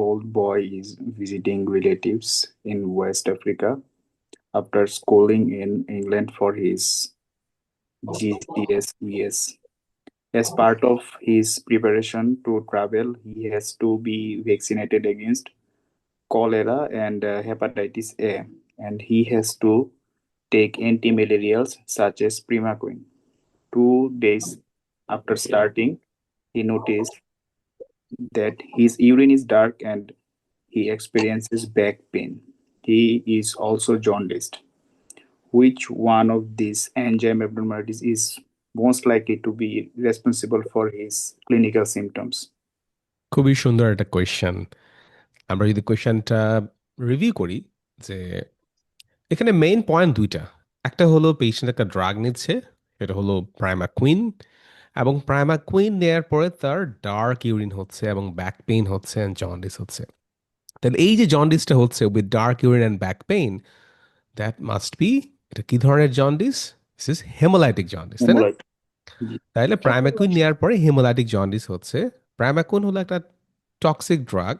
old boy is visiting relatives in West Africa after schooling in England for his GCSEs. As part of his preparation to travel, he has to be vaccinated against cholera and uh, hepatitis A, and he has to take anti-malarials such as Primaquine. Two days after starting, he noticed that his urine is dark and he experiences back pain. He is also jaundiced. Which one of these enzyme abnormalities is most likely to be responsible for his clinical symptoms? খুবই সুন্দর একটা question আমরা যদি কোয়েশ্চেনটা review করি যে এখানে main point দুইটা একটা হলো পেশেন্ট একটা ড্রাগ নিচ্ছে সেটা হলো প্রাইমা কুইন এবং প্রাইমা কুইন নেওয়ার পরে তার ডার্ক ইউরিন হচ্ছে এবং ব্যাক পেইন হচ্ছে অ্যান্ড জন্ডিস হচ্ছে। তাহলে এই যে জন্ডিসটা হচ্ছে with dark urine and back pain that must be এটা কি ধরনের jaundice this is haemolytic jaundice তাই না? তাহলে প্রাইমাকুইন নেওয়ার পরে হেমোলাইটিক জন্ডিস হচ্ছে। প্রাইমাকুইন হলো একটা টক্সিক ড্রাগ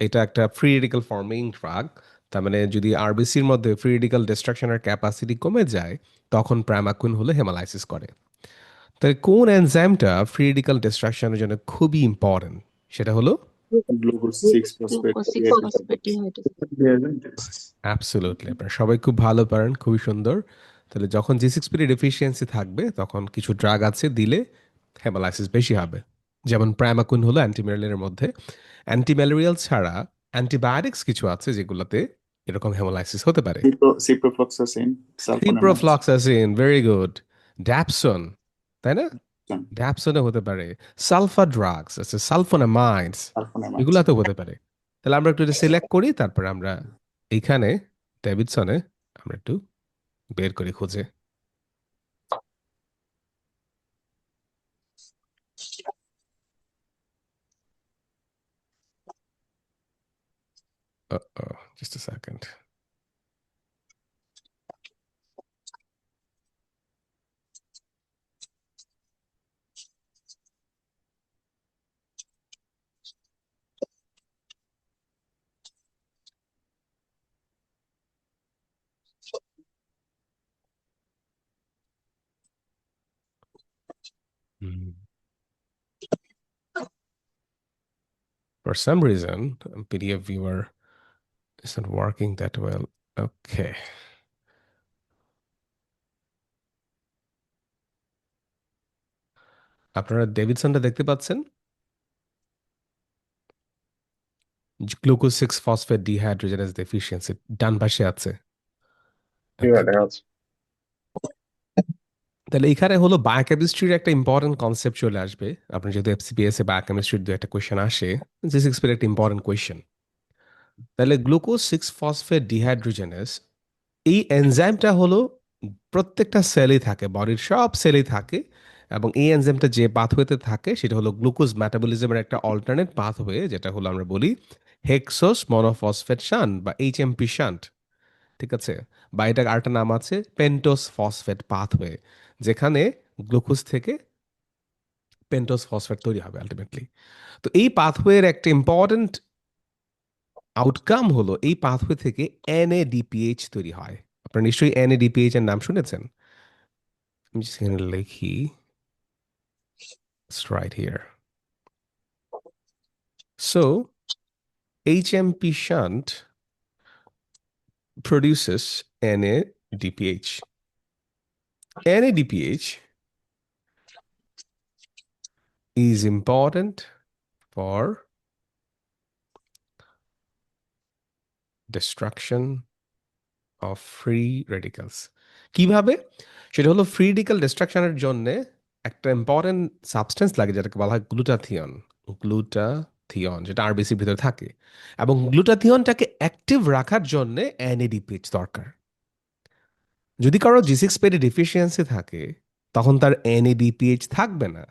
এটা একটা ফ্রি রেডিক্যাল ফর্মিং ড্রাগ তার মানে যদি আরবিসির মধ্যে ফ্রি রেডিক্যাল ডিস্ট্রাকশনের ক্যাপাসিটি কমে যায় তখন প্রাইমাকুইন হলে হেমালাইসিস করে। তাই কোন এনজাইমটা ফ্রি রেডিক্যাল ডিস্ট্রাকশনের জন্য খুবই ইম্পর্টেন্ট সেটা হলো? অ্যাবসোলুটলি আপনারা সবাই খুব ভালো পারেন খুবই সুন্দর। তাহলে যখন জি সিক্স পিডি ডেফিসিয়েন্সি থাকবে তখন কিছু ড্রাগ আছে দিলে হেমালাইসিস বেশি হবে। যেমন প্রাইমাকুন হলো অ্যান্টিম্যালেরিয়ার মধ্যে। অ্যান্টিম্যালেরিয়াল ছাড়া অ্যান্টিবায়োটিক্স কিছু আছে যেগুলোতে এরকম হেমালাইসিস হতে পারে। সিপ্রোফ্লক্সাসিন ভেরি গুড ড্যাপসন তাই না? ড্যাপসনে হতে পারে। সালফা ড্রাগস আছে সালফোনামাইডস এগুলাতেও হতে পারে। তাহলে আমরা একটু সিলেক্ট করি তারপর আমরা এইখানে ডেভিডসনে আমরা একটু বের করি খুঁজে। Uh-oh, just a second. Some reason, PDF viewer isn't working that well. Okay. আপনারা ডেভিডসনটা দেখতে পাচ্ছেন glucose six phosphate dehydrogenase deficiency ডান পাশে আছে তাহলে এখানে হলো বায়োকেমিস্ট্রির একটা ইম্পর্টেন্ট কনসেপ্ট চলে আসবে। আপনি যেহেতু এফসিপিএস এ বায়োকেমিস্ট্রির দু একটা কোয়েশ্চেন আসে যে সিক্স একটা ইম্পর্টেন্ট কোয়েশ্চেন তাহলে গ্লুকোজ সিক্স ফসফেট ডিহাইড্রোজেনাস এই এনজাইমটা হলো প্রত্যেকটা সেলেই থাকে, বডির সব সেলেই থাকে, এবং এই এনজাইমটা যে পাথওয়েতে থাকে, সেটা হলো গ্লুকোজ মেটাবলিজমের একটা অল্টারনেট পাথওয়ে যেটা হলো আমরা বলি হেক্সোস মনোফসফেট শান বা এইচ এমপি শান্ট ঠিক আছে? বা এটা আরেকটা নাম আছে পেন্টোস ফসফেট পাথওয়ে যেখানে গ্লুকোজ থেকে পেন্টোস ফসফেট তৈরি হবে আলটিমেটলি তো এই পাথওয়ের একটা ইম্পর্টেন্ট আউটকাম হলো এই পাথওয়ে থেকে এনএডিপিএইচ তৈরি হয়। আপনারা নিশ্চয়ই এনএডিপিএইচ এর নাম শুনেছেন? আমি সেখানে লিখি right here. So HMP shunt produces NADPH. NADPH is important for destruction of free radicals কীভাবে সেটা হলো ফ্রি রেডিক্যাল ডিস্ট্রাকশনের জন্য একটা ইম্পর্টেন্ট সাবস্টেন্স লাগে যেটাকে বলা হয় গ্লুটাথিয়ন গ্লুটাথিয়ন, যেটা আরবিসির ভিতরে থাকে। এবং গ্লুটাথিয়নটাকে অ্যাক্টিভ রাখার জন্যে জন্য এনএডিপিএইচ দরকার। যদি কারও জি সিক্স পেডে ডিফিসিয়েন্সি থাকে, তখন তার এনএডিপিএইচ থাকবে না।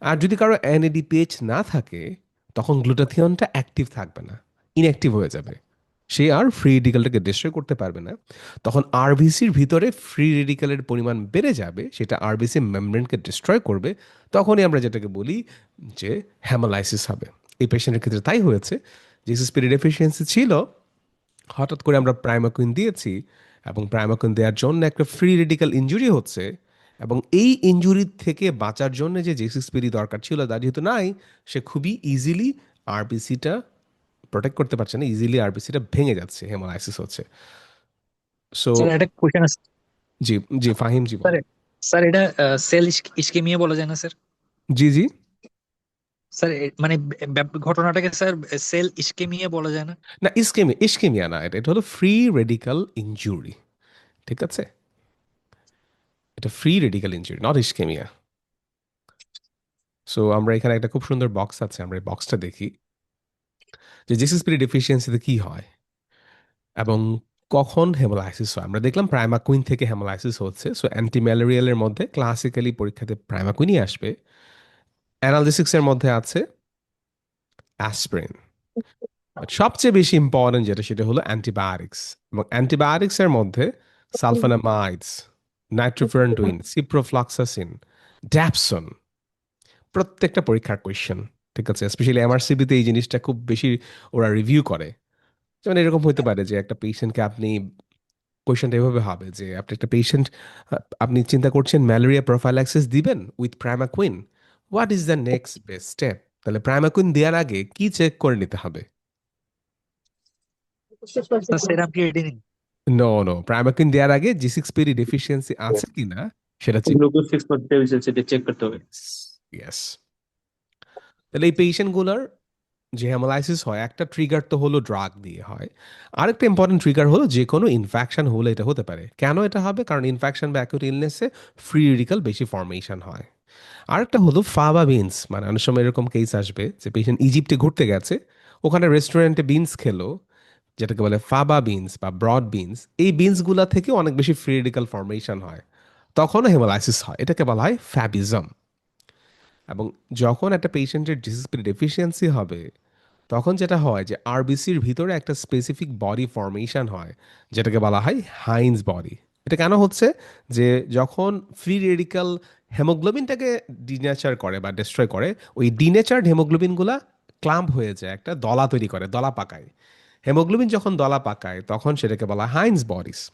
আর যদি কারও এনএডিপিএইচ না থাকে, তখন গ্লুটাথিয়নটা অ্যাক্টিভ থাকবে না। ইনঅ্যাক্টিভ হয়ে যাবে। সে আর ফ্রি রেডিক্যালটাকে ডিস্ট্রয় করতে পারবে না। তখন আরবিসির ভিতরে ফ্রি রেডিক্যালের পরিমাণ বেড়ে যাবে, সেটা আরবিসি মেমব্রেনকে ডিস্ট্রয় করবে। তখনই আমরা যেটাকে বলি যে হ্যামালাইসিস হবে। এই পেশেন্টের ক্ষেত্রে তাই হয়েছে। জিসিসপিডি ডেফিসিয়েন্সি ছিল হঠাৎ করে আমরা প্রাইমাকুইন দিয়েছি এবং প্রাইমাকুইন দেওয়ার জন্য একটা ফ্রি রেডিক্যাল ইনজুরি হচ্ছে এবং এই ইনজুরি থেকে বাঁচার জন্য যে জেসিসপিডি দরকার ছিল তা যেহেতু নাই সে খুবই ইজিলি আরবিসিটা প্রোটেক্ট করতে পারছে না ইজিলি আরবিসিটা ভেঙে যাচ্ছে হেমোলাইসিস হচ্ছে। সো জি জি ফাহিম জি স্যার এটা সেল ইস্কেমিয়া বলা যায় না স্যার জি জি। স্যার মানে ঘটনাটাকে স্যার সেল ইস্কেমিয়া বলা যায় না? না ইস্কেমিয়া ইস্কেমিয়া না এটা হলো ফ্রি রেডিক্যাল ইনজুরি ঠিক আছে? এটা free radical injury not ischaemia so আমরা এখানে একটা খুব সুন্দর বক্স আছে, আমরা এই বক্সটা দেখি। যে জেসিসপিডি ডেফিসিয়েন্সিতে কি হয়? এবং কখন হেমোলাইসিস হয়? আমরা দেখলাম প্রাইমাকুইন থেকে হেমোলাইসিস হচ্ছে সো অ্যান্টি ম্যালেরিয়ালের মধ্যে ক্লাসিক্যালি পরীক্ষাতে প্রাইমাকুইনই আসবে। অ্যানালিসিক্সের মধ্যে আছে অ্যাসপ্রিন সবচেয়ে বেশি ইম্পর্টেন্ট যেটা সেটা হলো অ্যান্টিবায়োটিক্স এবং অ্যান্টিবায়োটিক্সের মধ্যে সালফানামাইডস নাইট্রোফেরন্টুইন সিপ্রোফ্লক্সাসিন ড্যাপসন প্রত্যেকটা পরীক্ষার কোয়েশ্চেন ঠিক আছে? স্পেশালি এমআরসিবিতে এই জিনিসটা খুব বেশি ওরা রিভিউ করে। যেমন এরকম হতে পারে যে একটা পেশেন্টকে আপনি কোয়েশ্চেনটা এভাবে হবে যে আপনি একটা পেশেন্ট আপনি চিন্তা করছেন ম্যালেরিয়া প্রোফাইলাক্সিস দিবেন with primaquine what is the next best step তাহলে প্রাইমাকুইন দেওয়ার আগে কি চেক করে নিতে হবে? Serum creatinine no no primaquine দেওয়ার আগে জি সিক্স পিডি ডেফিসিয়েন্সি আছে কিনা সেটা চেক গ্লুকোজ সিক্স করতে হবে চেক করতে হবে। ইয়েস তাহলে এই পেশেন্টগুলোর যে হেমোলাইসিস হয় একটা ট্রিগার তো হলো ড্রাগ দিয়ে হয়। আরেকটা ইম্পর্টেন্ট ট্রিগার হলো যে কোনো ইনফেকশন হলে এটা হতে পারে। কেন এটা হবে? কারণ ইনফেকশন বা অ্যাকুট ইলনেসে ফ্রি রেডিক্যাল বেশি ফর্মেশন হয়। আরেকটা হলো ফাবা বিনস। মানে অনেক সময় এরকম কেস আসবে যে পেশেন্ট ইজিপ্টে ঘুরতে গেছে, ওখানে রেস্টুরেন্টে বিনস খেলো, যেটাকে বলে ফাবা বিনস বা ব্রড বিনস এই বিনসগুলা থেকে অনেক বেশি ফ্রি রেডিক্যাল ফর্মেশন হয়। তখনও হেমোলাইসিস হয়। এটাকে বলা হয় ফ্যাবিজম এবং যখন একটা পেশেন্টের ডিসিসপির ডেফিসিয়েন্সি হবে, তখন যেটা হয় যে আরবিসির ভিতরে একটা স্পেসিফিক বডি ফর্মেশন হয়, যেটাকে বলা হয় হাইন্স বডি এটা কেন হচ্ছে? যে যখন ফ্রি রেডিক্যাল হেমোগ্লোবিনটাকে ডিনেচার করে বা ডিস্ট্রয় করে, ওই ডিনেচার্ড হেমোগ্লোবিনগুলা ক্লাম্প হয়ে যায়, একটা দলা তৈরি করে, দলা পাকায়। হেমোগ্লোবিন যখন দলা পাকায়, তখন সেটাকে বলা হাইন্স বডিস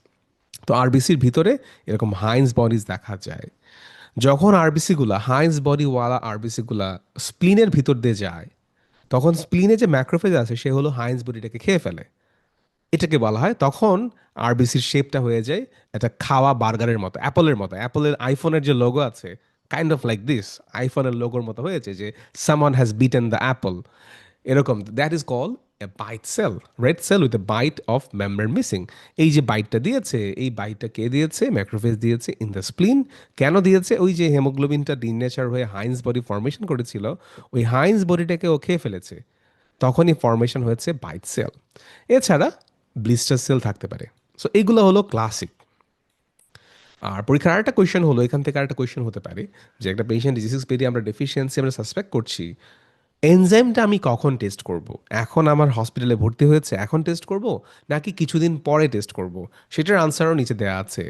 তো আরবিসির ভিতরে এরকম হাইন্স বডিস দেখা যায়। যখন আরবিসিগুলা হাইন্স বডিওয়ালা আরবিসিগুলা স্প্লিনের ভিতর দিয়ে যায়, তখন স্প্লিনে যে ম্যাক্রোফেজ আছে, সে হলো হাইন্স বডিটাকে খেয়ে ফেলে। এটাকে বলা হয়, তখন আরবিসির শেপটা হয়ে যায় একটা খাওয়া বার্গারের মতো, অ্যাপলের মতো। অ্যাপলের আইফোনের যে লোগো আছে কাইন্ড অফ লাইক দিস আইফোনের লোগোর মতো হয়েছে যে someone has bitten the apple এরকম that is call a bite cell red cell with a bite of membrane missing এই যে বাইটটা দিয়েছে, এই বাইটটা কে দিয়েছে? ম্যাক্রোফেজ দিয়েছে ইন দ্য স্প্লিন কেন দিয়েছে? ওই যে হেমোগ্লোবিনটা ডিনেচার হয়ে হাইন্স বডি ফর্মেশন করেছিল, ওই হাইন্স বডিটাকে ও খেয়ে ফেলেছে। তখনই ফর্মেশন হয়েছে বাইট সেল এছাড়া ব্লিস্টার সেল থাকতে পারে। সো এইগুলো হলো ক্লাসিক আর পরীক্ষার আরেকটা কোয়েশ্চেন হলো, এখান থেকে আরেকটা কোয়েশ্চেন হতে পারে, যে একটা পেশেন্ট ডিজিজ পেরি আমরা ডেফিসিয়েন্সি আমরা সাসপেক্ট করছি এনজাইমটা আমি কখন টেস্ট করব? এখন আমার হসপিটালে ভর্তি হয়েছে, এখন টেস্ট করব? নাকি কিছুদিন পরে টেস্ট করব? সেটার আনসারও নিচে দেওয়া আছে,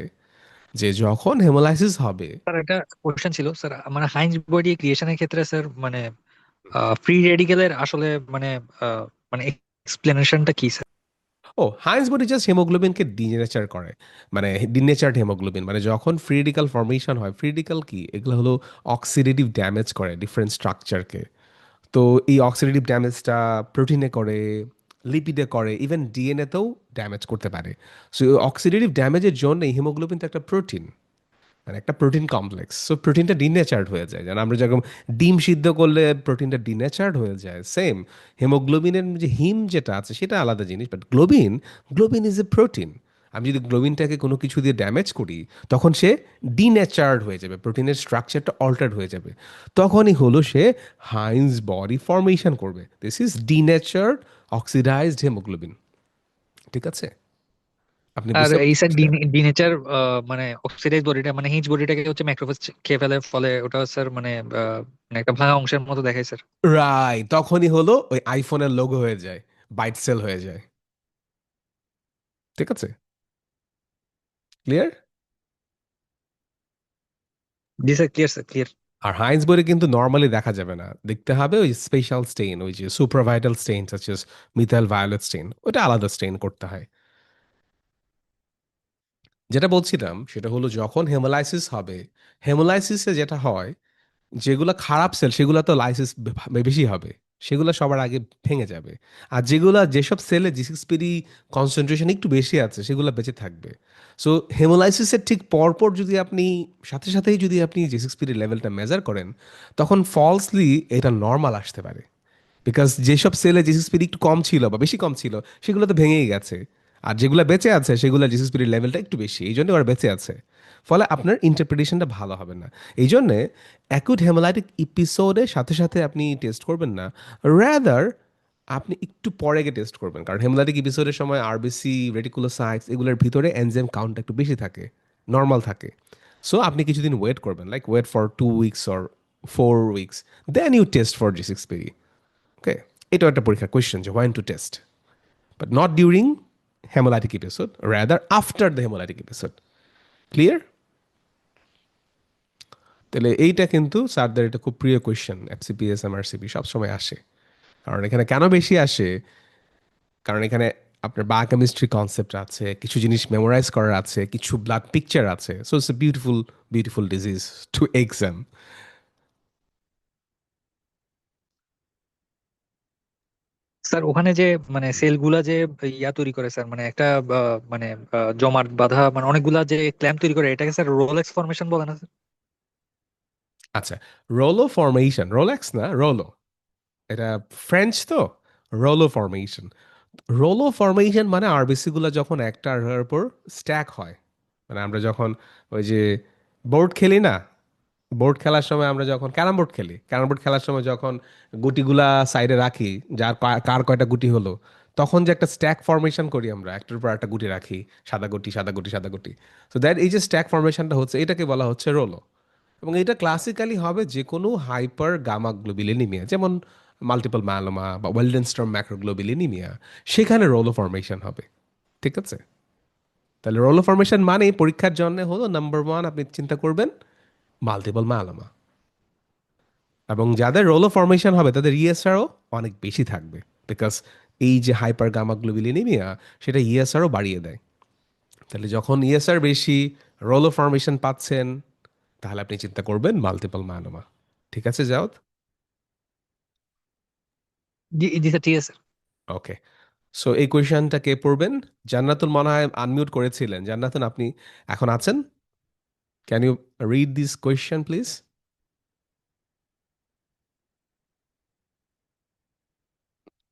যে যখন হেমোলাইসিস হবে। স্যার একটা কোশ্চেন ছিল স্যার মানে হাইন্স বডি ক্রিয়েশনের ক্ষেত্রে স্যার মানে ফ্রি রেডিকেলের আসলে মানে মানে এক্সপ্লেনেশনটা কি স্যার ও হাইন্স বডি জাস্ট হিমোগ্লোবিনকে ডিনেচার করে। মানে ডিনেচার্ড হেমোগ্লোবিন মানে যখন ফ্রি রেডিক্যাল ফর্মেশন হয় ফ্রি রেডিক্যাল কি? এগুলো হলো অক্সিডেটিভ ড্যামেজ করে ডিফারেন্ট স্ট্রাকচারকে তো এই অক্সিডেটিভ ড্যামেজটা প্রোটিনে করে লিপিডে করে ইভেন ডিএনএতেও ড্যামেজ করতে পারে। সো অক্সিডেটিভ ড্যামেজের জন্য হিমোগ্লোবিন তো একটা প্রোটিন মানে একটা প্রোটিন কমপ্লেক্স সো প্রোটিনটা ডিনেচার্ড হয়ে যায়। যেন আমরা যেরকম ডিম সিদ্ধ করলে প্রোটিনটা ডিনেচার্ড হয়ে যায় সেম হেমোগ্লোবিনের যে হিম যেটা আছে, সেটা আলাদা জিনিস but globin globin is a protein আমি যদি গ্লোবিনটাকে কোনো কিছু দিয়ে ড্যামেজ করি, তখন সে ডিনেচার্ড হয়ে যাবে প্রোটিনের স্ট্রাকচারটা অল্টার্ড হয়ে যাবে। তখনই হলো সে হাইন্স বডি ফর্মেশন করবে। This is denatured oxidised haemoglobin ঠিক আছে? আপনি আর বুঝতে এই স্যার পারছেন? ডিনেচার মানে অক্সিডাইজ বডিটা মানে হিঞ্জ বডিটাকে হচ্ছে ম্যাক্রোফেজ খেয়ে ফেলে ফলে ওটা স্যার মানে মানে একটা ভাঙা অংশের মতো দেখায় স্যার রাই তখনই হলো ওই আইফোনের লোগো হয়ে যায় বাইট সেল হয়ে যায়। ঠিক আছে? ক্লিয়ার জি স্যার ক্লিয়ার স্যার ক্লিয়ার আর হাইন্স বইয়ে কিন্তু নর্মালি দেখা যাবে না। দেখতে হবে ওই স্পেশাল স্টেইন ওই যে supravital stain such as methyl violet stain ওটা আলাদা স্টেইন করতে হয়। যেটা বলছিলাম সেটা হলো যখন হেমোলাইসিস হবে হেমোলাইসিসে যেটা হয়, যেগুলো খারাপ সেল সেগুলো তো লাইসিস বেশি হবে, সেগুলো সবার আগে ভেঙে যাবে। আর যেগুলো, যেসব সেলে জি পিডি কনসেন্ট্রেশন একটু বেশি আছে, সেগুলো বেঁচে থাকবে। সো হেমোলাইসিসের ঠিক পরপর যদি আপনি, সাথে সাথেই যদি আপনি জি পিডি লেভেলটা মেজার করেন, তখন ফলসলি এটা নর্মাল আসতে পারে। বিকজ যেসব সেলে জি পিডি একটু কম ছিল বা বেশি কম ছিল, সেগুলো তো ভেঙেই গেছে। আর যেগুলো বেঁচে আছে, সেগুলো সিক্স লেভেলটা একটু বেশি। এই জন্য ওরা বেঁচে আছে। ফলে আপনার ইন্টারপ্রিটেশনটা ভালো হবে না। এই জন্যে অ্যাকুট হেমোলাইটিক ইপিসোডের সাথে সাথে আপনি টেস্ট করবেন না। র্যাদার আপনি একটু পরে গিয়ে টেস্ট করবেন। কারণ হেমোলাইটিক এপিসোডের সময় আরবিসি রেটিকুলোসাইটস এগুলোর ভিতরে এনজেম কাউন্টটা একটু বেশি থাকে নর্মাল থাকে। সো আপনি কিছুদিন ওয়েট করবেন like wait for two weeks or four weeks then you test for G six PD okay এটাও একটা পরীক্ষা কোয়েশ্চেন যে when to test but not during hemolytic episode, rather after the hemolytic episode. Clear তাহলে এইটা কিন্তু স্যারদের এটা খুব প্রিয় কোয়েশ্চেন এফসিপিএস এমআরসিপি সবসময় আসে। কারণ এখানে কেন বেশি আসে? কারণ এখানে আপনার বায়োকেমিস্ট্রি কনসেপ্ট আছে কিছু জিনিস মেমোরাইজ করার আছে কিছু ব্লাড পিকচার আছে। So it's a beautiful beautiful disease to exam sir, ওখানে যে মানে সেলগুলা যে ইয়া তৈরি করে স্যার মানে একটা মানে জমাট বাঁধা মানে অনেকগুলা যে ক্ল্যাম্প তৈরি করে, এটাকে স্যার রোলেক্স ফরমেশন বলে না স্যার? আচ্ছা রোলো ফরমেশন রোলেক্স না রোলো এটা ফ্রেঞ্চ তো? রোলো ফরমেশন রোলো ফরমেশন মানে আরবিসি গুলো যখন একটা উপর স্ট্যাক হয়। মানে আমরা যখন ওই যে বোর্ড খেলি না বোর্ড খেলার সময় আমরা যখন, ক্যারাম বোর্ড খেলি। ক্যারাম বোর্ড খেলার সময় যখন গুটিগুলা সাইডে রাখি, যার কার কয়টা গুটি হলো, তখন যে একটা স্ট্যাক ফরমেশন করি আমরা, একটার উপর একটা গুটি রাখি, সাদা গুটি সাদা গুটি সাদা গুটি। সো দ্যাট এই যে স্ট্যাক ফরমেশনটা হচ্ছে, এটাকে বলা হচ্ছে রোলো এবং এটা ক্লাসিক্যালি হবে যে কোনো হাইপার গামা গ্লোবিলিনিমিয়া যেমন মাল্টিপল ম্যালোমা বা ওয়েলডেনস্ট্রম ম্যাক্রোগ্লোবিলিনিমিয়া সেখানে রোলো ফরমেশন হবে। ঠিক আছে? তাহলে রোলো ফরমেশন মানে পরীক্ষার জন্য হলো নাম্বার ওয়ান আপনি চিন্তা করবেন মাল্টিপল ম্যালোমা এবং যাদের রোলো ফরমেশন হবে তাদের ইএসআরও অনেক বেশি থাকবে। বিকজ এই যে হাইপার গামা গ্লোবিলিনিমিয়া সেটা ইএসআরও বাড়িয়ে দেয়। তাহলে যখন ইএসআর বেশি রোলো ফরমেশন পাচ্ছেন তাহলে আপনি চিন্তা করবেন মাল্টিপল ম্যানোমা ঠিক আছে জাওদ ঠিক ওকে সো এই কোয়েশনটা কে পড়বেন? জান্নাতুল মনে হয় আনমিউট করেছিলেন। জান্নাতুল আপনি এখন আছেন? Can you read this question please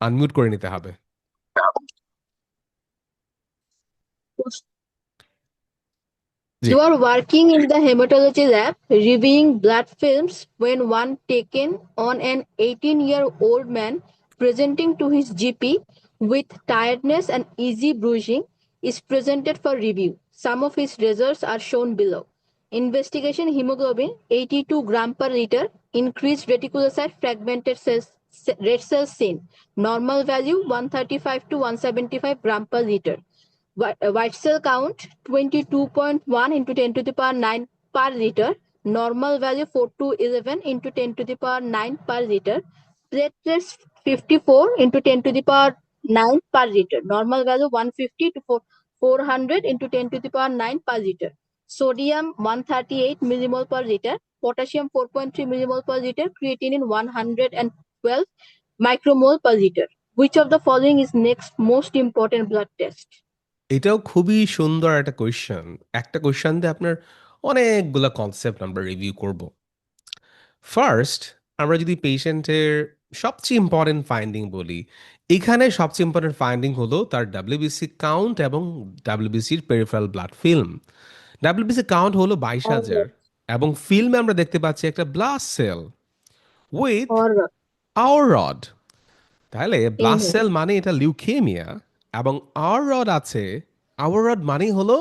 unmute করে নিতে হবে জি You are working in the hematology lab, reviewing blood films when one taken on an 18 year old man presenting to his GP with tiredness and easy bruising is presented for review. Some of his results are shown below. Investigation hemoglobin 82 gram per liter, increased reticulocyte fragmented cells, red cells seen. Normal value 135 to 175 gram per liter. Uh, White cell count 22.1 into 10 to the power 9 per liter. Normal value 4 to 11 into 10 to the power 9 per liter. Platelets 54 into 10 to the power 9 per liter. Normal value 150 to 4 400 into 10 to the power 9 per liter. Sodium 138 millimole per liter. Potassium 4.3 millimole per liter. Creatinine 112 micromole per liter. Which of the following is next most important blood test? এটাও খুবই সুন্দর একটা question একটা question দিয়ে আপনার অনেকগুলা concept আমরা review করব ফার্স্ট আমরা যদি পেশেন্টের সবচেয়ে ইম্পর্টেন্ট ফাইন্ডিং বলি, এখানে সবচেয়ে ইম্পর্টেন্ট ফাইন্ডিং হলো তার ডাব্লিউবিসি কাউন্ট এবং ডাব্লিউবিসির peripheral blood film WBC count হলো বাইশ হাজার। এবং ফিল্মে আমরা দেখতে পাচ্ছি একটা blood cell with Auer rod তাহলে Mhm. সেল মানে এটা লিউকেমিয়া এবং আওয়ার রড আছে। আওয়ার রড মানে হলো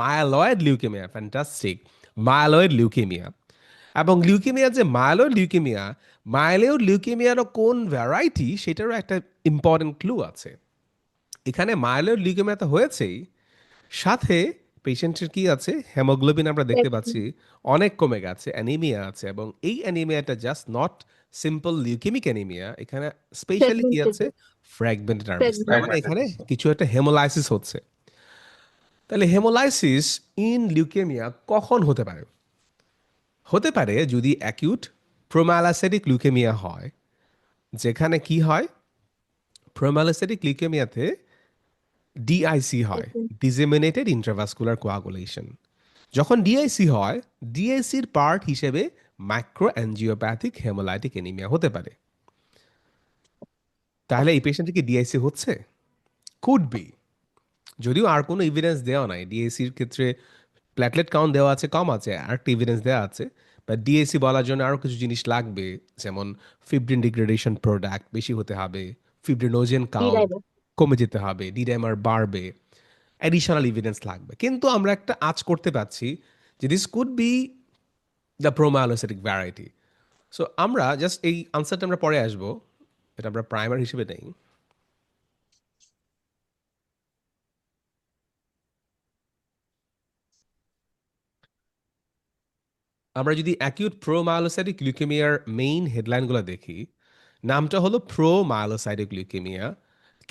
myeloid leukaemia fantastic myeloid leukaemia এবং লিউকেমিয়া যে মায়ালয়েড লিউকেমিয়া মায়ালয়েড লিউকেমিয়ারও কোন ভ্যারাইটি সেটারও একটা ইম্পর্টেন্ট ক্লু আছে। এখানে মায়ালয়েড লিউকেমিয়া তো হয়েছেই সাথে পেশেন্টের কি আছে? হেমোগ্লোবিন আমরা দেখতে পাচ্ছি অনেক কমে গেছে অ্যানিমিয়া আছে এবং এই অ্যানিমিয়াটা just not simple leukaemic anaemia এখানে স্পেশালি কি আছে? ফ্র্যাগমেন্টেড আরবিসি মানে এখানে কিছু একটা হেমোলাইসিস হচ্ছে। তাহলে হেমোলাইসিস ইন লিউকেমিয়া কখন হতে পারে? হতে পারে যদি অ্যাকিউট প্রোমালাসেটিক লিউকেমিয়া হয় যেখানে কি হয়? প্রোমালাসেটিক লিউকেমিয়াতে ডিআইসি হয় ডিজেমিনেটেড ইন্ট্রাভাস্কুলার কোয়াগুলেশন যখন ডিআইসি হয় ডিআইসির পার্ট হিসেবে মাইক্রো অ্যাঞ্জিওপ্যাথিক হেমোলাইটিক এনিমিয়া হতে পারে। তাহলে এই পেশেন্টে কি ডিআইসি হচ্ছে? কুড বি যদিও আর কোনো এভিডেন্স দেওয়া নাই। ডিএসির ক্ষেত্রে প্ল্যাটলেট কাউন্ট দেওয়া আছে কম আছে আর একটা এভিডেন্স দেওয়া আছে। বা ডিএসি বলার জন্য আরও কিছু জিনিস লাগবে যেমন ফিব্রিন ডিগ্রেডেশন প্রোডাক্ট বেশি হতে হবে ফিব্রিনোজেন কাউন্ট. কমে যেতে হবে ডিডাইমার বাড়বে অ্যাডিশনাল এভিডেন্স লাগবে। কিন্তু আমরা একটা আজ করতে পারছি যে this could be the promyelocytic variety so আমরা জাস্ট এই আনসারটা আমরা পরে আসব, এটা আমরা প্রাইমার হিসেবে নেই। আমরা যদি অ্যাকিউট প্রো মায়োলোসাইটিক লিউকেমিয়ার মেইন হেডলাইনগুলো দেখি, নামটা হলো প্রো মায়োলোসাইটিক লিউকেমিয়া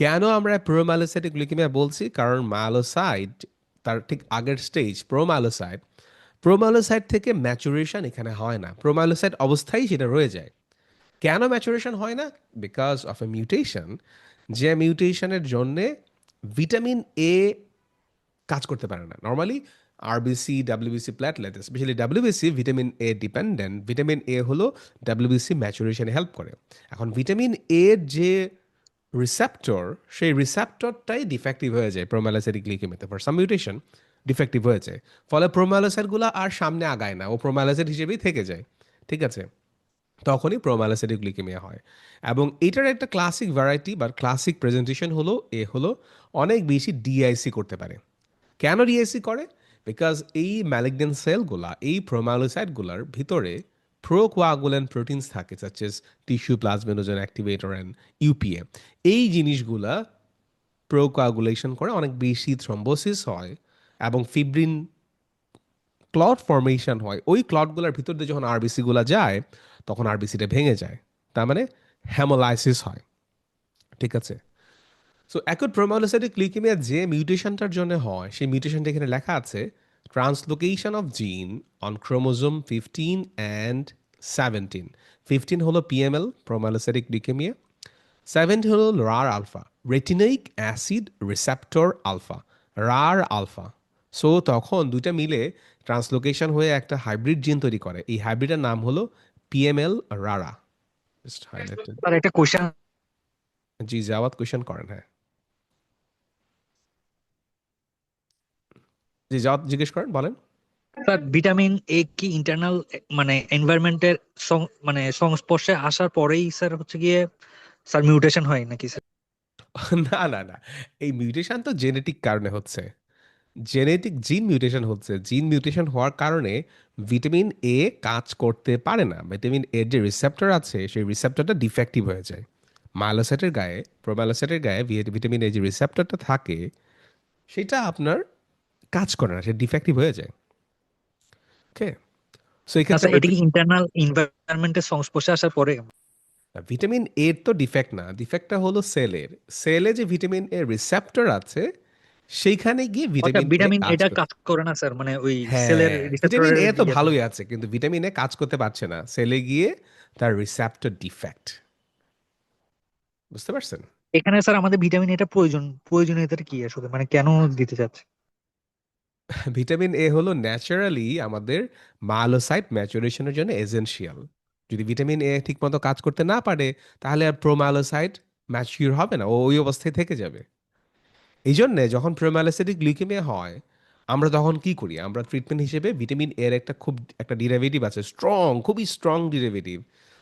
কেন আমরা প্রো মায়োলোসাইটিক লিউকেমিয়া বলছি? কারণ মায়োলোসাইট তার ঠিক আগের স্টেজ প্রো মায়োলোসাইট প্রো থেকে ম্যাচুরেশন এখানে হয় না। প্রো মায়োলোসাইট অবস্থায় সেটা রয়ে যায়। কেন ম্যাচুরেশন হয় না? বিকজ অফ এ মিউটেশন যে মিউটেশনের জন্যে ভিটামিন এ কাজ করতে পারে না। Normally RBC WBC platelet specially WBC vitamin A dependent vitamin A হলো ডাব্লিউবিসি ম্যাচুরেশনে হেল্প করে। এখন ভিটামিন এর যে রিসেপ্টর সেই রিসেপ্টরটাই ডিফেক্টিভ হয়ে যায় প্রোম্যালোসাইটিক লিকেমিতে ফর সাম মিউটেশন ডিফেক্টিভ হয়ে যায়। ফলে প্রোম্যালোসাইটগুলো আর সামনে আগায় না, ও প্রোম্যালোসাইট হিসেবেই থেকে যায়। ঠিক আছে? তখনই প্রোম্যালোসাইটিক লিকেমিয়া হয়। এবং এটার একটা ক্লাসিক ভ্যারাইটি বা ক্লাসিক প্রেজেন্টেশন হলো, এ হলো অনেক বেশি ডিআইসি করতে পারে। কেন ডিআইসি করে? বিকজ এই ম্যালিগনেন্ট সেলগুলা এই প্রোম্যালোসাইটগুলার ভিতরে প্রোকোয়াগুলেন প্রোটিনস থাকে such as tissue plasminogen activator and UPA এই জিনিসগুলা প্রোকোয়াগুলেশন করে অনেক বেশি থ্রম্বোসিস হয় এবং ফিব্রিন ক্লট ফর্মেশন হয়। ওই ক্লটগুলোর ভিতর দিয়ে যখন আরবিসিগুলো যায়, তখন আরবিসিটা ভেঙে যায়। তার মানে হ্যামোলাইসিস হয়। ঠিক আছে? সো অ্যাকুট প্রোমালোসাইটিক লিউকেমিয়া যে মিউটেশনটার জন্য হয়, সেই মিউটেশনটা এখানে লেখা আছে translocation of gene on chromosome fifteen and seventeen fifteen হলো পিএমএল প্রোমালোসাইটিক লিউকেমিয়া সেভেন্টিন হলো RAR alpha retinoic acid receptor alpha RAR alpha so তখন দুইটা মিলে ট্রান্সলোকেশন হয়ে একটা হাইব্রিড জিন তৈরি করে। এই হাইব্রিডের নাম হলো পিএমএল রারা একটা কোশ্চেন জি জাওয়াত কোয়েশ্চেন করেন হ্যাঁ। জি জাওয়াত জিজ্ঞেস করেন বলেন। স্যার ভিটামিন এ কি ইন্টারনাল মানে এনভায়রনমেন্টের মানে সংস্পর্শে আসার পরেই স্যার হচ্ছে গিয়ে স্যার মিউটেশন হয় নাকি স্যার? না না না। এই মিউটেশন তো জেনেটিক কারণে হচ্ছে। জেনেটিক জিন মিউটেশন হচ্ছে। জিন মিউটেশন হওয়ার কারণে ভিটামিন এ কাজ করতে পারে না। ভিটামিন এর যে রিসেপ্টর আছে সেই রিসেপ্টরটা ডিফেক্টিভ হয়ে যায়। মাইলোসাইটের গায়ে প্রোমাইলোসাইটের গায়ে ভিটামিন এ যে রিসেপ্টরটা থাকে সেটা আপনার কাজ করে না সে ডিফেক্টিভ হয়ে যায়। ওকে সো এক্ষেত্রে এটা ইন্টারনাল এনভায়রনমেন্টের সংস্পর্শে আসার পরে ভিটামিন এর তো ডিফেক্ট না। ডিফেক্টটা হলো সেলের সেলে যে ভিটামিন এ রিসেপ্টর আছে সেইখানে গিয়ে ভিটামিন ভিটামিন এটা কাজ করে। না স্যার মানে ওই সেলের ভিটামিন এ তো ভালোই আছে কিন্তু ভিটামিন এ কাজ করতে পারছে না। সেলে গিয়ে তার রিসেপ্টর ডিফেক্ট বুঝতে পারছেন? এখানে স্যার আমাদের ভিটামিন এটা প্রয়োজন প্রয়োজনীয়তাটা কি আসলে? মানে কেন দিতে চাচ্ছে? ভিটামিন এ হলো ন্যাচারালি আমাদের মালোসাইট ম্যাচুরেশনের জন্য এসেনশিয়াল যদি ভিটামিন এ ঠিকমতো কাজ করতে না পারে, তাহলে আর প্রোমালোসাইট ম্যাচিউর হবে না ওই অবস্থায় থেকে যাবে। এই জন্যে যখন প্রোমায়োলোসাইটিক লিউকেমিয়া হয়, আমরা তখন কি করি? আমরা ট্রিটমেন্ট হিসেবে ভিটামিন এর একটা খুব, একটা ডিরাইভেটিভ আছে স্ট্রং খুবই স্ট্রং ডিরাইভেটিভ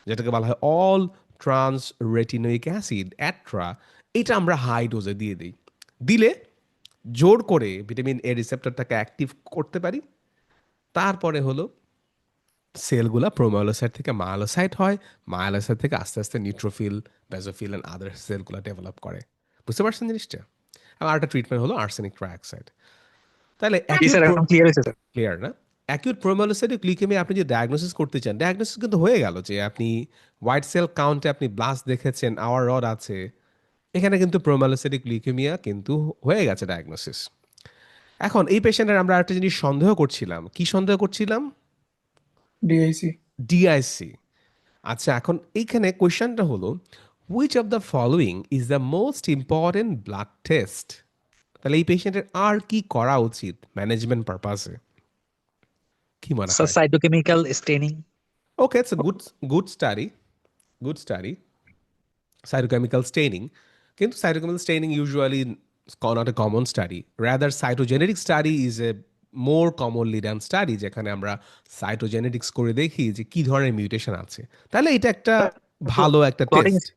যেটাকে বলা হয় all trans retinoic acid ATRA এটা আমরা হাই ডোজে দিয়ে দিই। দিলে জোর করে ভিটামিন এ রিসেপ্টরটাকে অ্যাক্টিভ করতে পারি। তারপরে হলো সেলগুলা প্রোমায়োলোসাইট থেকে মায়োলোসাইট হয়। মায়োলোসাইট থেকে আস্তে আস্তে নিউট্রোফিল বেজোফিল অ্যান্ড আদার সেলগুলো ডেভেলপ করে। বুঝতে পারছেন জিনিসটা? আর একটা ট্রিটমেন্ট হলো আর্সেনিক ট্রাইঅক্সাইড তাহলে ক্লিয়ার না? অ্যাকিউট প্রোমালোসাইটিক লিউকেমিয়া আপনি যে ডায়াগনোসিস করতে চান ডায়াগনোসিস কিন্তু হয়ে গেল যে আপনি হোয়াইট সেল কাউন্টে আপনি ব্লাস্ট দেখেছেন আওয়ার রড আছে। এখানে কিন্তু প্রোমালোসাইটিক লিউকেমিয়া কিন্তু হয়ে গেছে ডায়াগনোসিস এখন এই পেশেন্টের আমরা একটা জিনিস সন্দেহ করছিলাম। কি সন্দেহ করছিলাম? ডিআইসি ডিআইসি আচ্ছা এখন এইখানে কোয়েশ্চেনটা হলো which of the following is the most important blood test তাহলে এই পেশেন্টের আর কি করা উচিত ম্যানেজমেন্ট পারপাসে কি মনে হয়? Cytochemical staining okay a good good study. Good study. Cytochemical staining. কিন্তু cytochemical staining usually not a common study rather cytogenetic study is a more commonly done study যেখানে আমরা সাইটোজেনেটিক্স করে দেখি যে কি ধরনের মিউটেশন আছে। তাহলে এটা একটা ভালো একটা টেস্ট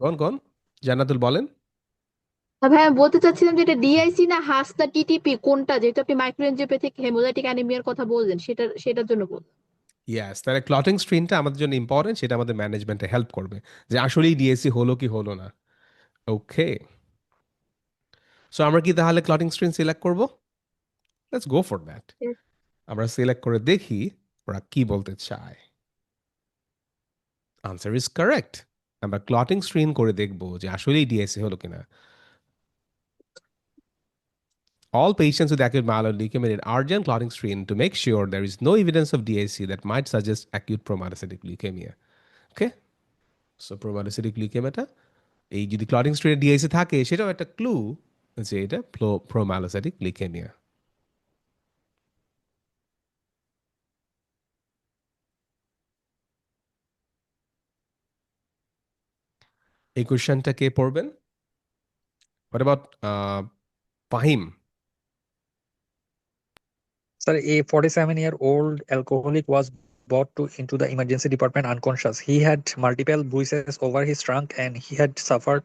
আমরা জান্নাতুল বলেন। ভাই আমি বলতে চাচ্ছিলাম যে এটা ডিআইসি না হাসতা টিটিপি কোনটা? যেহেতু আপনি মাইক্রোএনজিওপ্যাথিক হেমোলাইটিক অ্যানিমিয়ার কথা বললেন সেটা সেটার জন্য বল ইয়াস তাহলে ক্লটিং স্ক্রিনটা আমাদের জন্য ইম্পর্টেন্ট সেটা আমাদের ম্যানেজমেন্টে হেল্প করবে। যে আসলেই ডিএসসি হলো কি হলো না। ওকে সো আমরা কি তাহলে ক্লটিং স্ক্রিন সিলেক্ট করব? লেটস গো ফর দ্যাট আমরা সিলেক্ট করে দেখি ওরা কি বলতে চায়। আনসার ইজ কারেক্ট আমরা ক্লটিং স্ক্রিন করে দেখব যে আসলেই ডিএসসি হলো কিনা All patients with acute myeloid leukemia need urgent clotting screen to make sure there is no evidence of DAC that might suggest acute promyelocytic leukemia. Okay? So promyelocytic leukemia টা এই যদি clotting স্ক্রিনে DAC থাকে সেটাও একটা clue যে এটা প্রোমালোসাইটিক leukaemia এই কোয়েশ্চেনটা কে পড়বেন what about Fahim Sir, a 47 year old alcoholic was brought to into the emergency department unconscious. He had multiple bruises over his trunk and he had suffered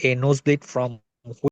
a nosebleed from